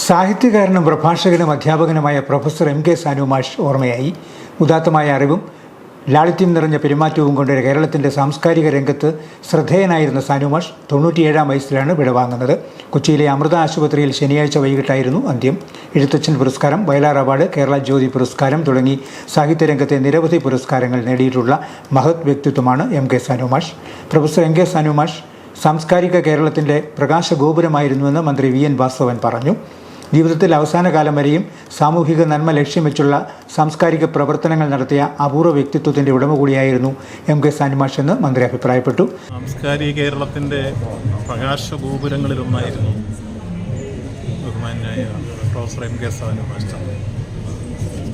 സാഹിത്യകാരനും പ്രഭാഷകനും അധ്യാപകനുമായ professor M K സാനുമാഷ് ഓർമ്മയായി. ഉദാത്തമായ അറിവും ലാളിത്യം നിറഞ്ഞ പെരുമാറ്റവും കൊണ്ട് കേരളത്തിന്റെ സാംസ്കാരിക രംഗത്ത് ശ്രദ്ധേയനായിരുന്ന സാനുമാഷ് തൊണ്ണൂറ്റിയേഴാം വയസ്സിലാണ് വിടവാങ്ങുന്നത് കൊച്ചിയിലെ അമൃത ആശുപത്രിയിൽ ശനിയാഴ്ച വൈകിട്ടായിരുന്നു അന്ത്യം. എഴുത്തച്ഛൻ പുരസ്കാരം വയലാർ അവാർഡ് കേരള ജ്യോതി പുരസ്കാരം തുടങ്ങി സാഹിത്യരംഗത്തെ നിരവധി പുരസ്കാരങ്ങൾ നേടിയിട്ടുള്ള മഹത് വ്യക്തിത്വമാണ് M K Sanumash professor M K Sanumash സാംസ്കാരിക കേരളത്തിന്റെ പ്രകാശഗോപുരമായിരുന്നുവെന്ന് മന്ത്രി വി എൻ വാസവൻ പറഞ്ഞു. ജീവിതത്തിൽ അവസാന കാലം വരെയും സാമൂഹിക നന്മ ലക്ഷ്യം വെച്ചുള്ള സാംസ്കാരിക പ്രവർത്തനങ്ങൾ നടത്തിയ അപൂർവ വ്യക്തിത്വത്തിന്റെ ഉടമ കൂടിയായിരുന്നു എം കെ സാനിമാഷ് എന്ന് മന്ത്രി അഭിപ്രായപ്പെട്ടു. സാംസ്കാരിക കേരളത്തിന്റെ പ്രകാശഗോപുരങ്ങളിലൊന്നായിരുന്നു ബഹുമാനായ പ്രൊഫസർ എം കെ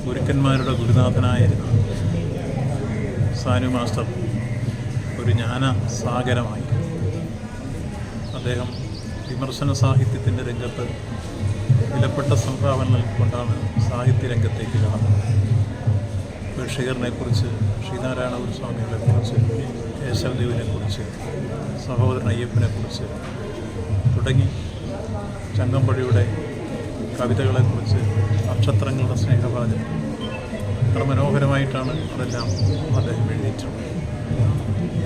ഗുരുക്കന്മാരുടെ ഗുരുനാഥനായിരുന്നു സാനു മാസ്റ്റർ ഒരു ജ്ഞാന സാഗരമായി അദ്ദേഹം വിമർശന സാഹിത്യത്തിന്റെ രംഗത്ത് വിലപ്പെട്ട സംഭാവന നൽകിക്കൊണ്ടാണ് സാഹിത്യരംഗത്തേക്ക് കടന്നത്. ബഷീറിനെക്കുറിച്ച് ശ്രീനാരായണ ഗുരുസ്വാമികളെക്കുറിച്ച് കേശവദേവിനെക്കുറിച്ച് സഹോദരൻ അയ്യപ്പനെക്കുറിച്ച് തുടങ്ങി ചങ്ങമ്പഴിയുടെ കവിതകളെക്കുറിച്ച് നക്ഷത്രങ്ങളുടെ സ്നേഹവാചനം എത്ര മനോഹരമായിട്ടാണ് അതെല്ലാം അദ്ദേഹം എഴുതിയിട്ടുള്ളത്.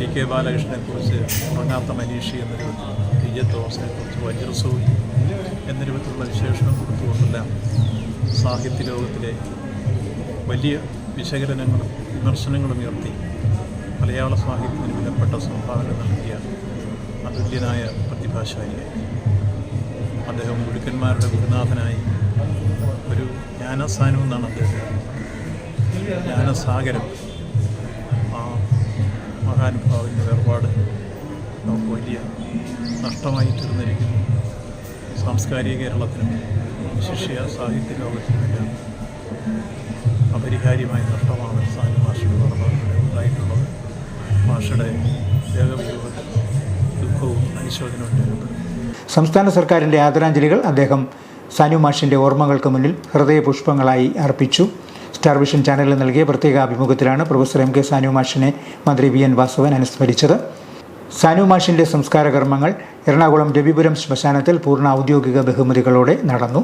എ കെ ബാലകൃഷ്ണനെക്കുറിച്ച് ഉറങ്ങാത്ത മനീഷി എന്ന തോമസിനെക്കുറിച്ച് വജ്രസൂരി എന്ന രൂപത്തിലുള്ള വിശേഷണം കൊടുത്തുകൊണ്ടെല്ലാം സാഹിത്യ ലോകത്തിലെ വലിയ വിശകലനങ്ങളും വിമർശനങ്ങളും ഉയർത്തി മലയാള സാഹിത്യത്തിന് വിലപ്പെട്ട സംഭാവന നൽകിയ അതുല്യനായ പ്രതിഭാശാലിയായി അദ്ദേഹം ഗുരുക്കന്മാരുടെ ഗുരുനാഥനായി ഒരു ജ്ഞാനസ്ഥാനം എന്നാണ് അദ്ദേഹം ജ്ഞാനസാഗരം ആ മഹാനുഭാവിന്റെ വേർപാട് നമുക്ക് വലിയ നഷ്ടമായി തീർന്നിരിക്കുന്നു സാംസ്കാരിക കേരളത്തിനും ശിഷ്യ സാഹിത്യ ലോകത്തിനുമെല്ലാം അപരിഹാര്യമായ നഷ്ടമാണ് സാനി മാഷയുടെ വേർപാടിലൂടെ ഉണ്ടായിട്ടുള്ളത്. മാഷയുടെ ദേഹവിയോഗത്തിൽ ദുഃഖവും അനുശോചനവും സംസ്ഥാന സർക്കാരിന്റെ ആദരാഞ്ജലികൾ അദ്ദേഹം സാനു മാഷിന്റെ ഓർമ്മകൾക്ക് മുന്നിൽ ഹൃദയപുഷ്പങ്ങളായി അർപ്പിച്ചു. സ്റ്റാർ വിഷൻ ചാനലിൽ നൽകിയ പ്രത്യേക അഭിമുഖത്തിലാണ് പ്രൊഫസർ എം കെ സാനു മാഷിനെ മന്ത്രി വി എൻ വാസവൻ അനുസ്മരിച്ചത്. സാനു മാഷിന്റെ സംസ്കാര കർമ്മങ്ങൾ എറണാകുളം രവിപുരം ശ്മശാനത്തിൽ പൂർണ ഔദ്യോഗിക ബഹുമതികളോടെ നടന്നു.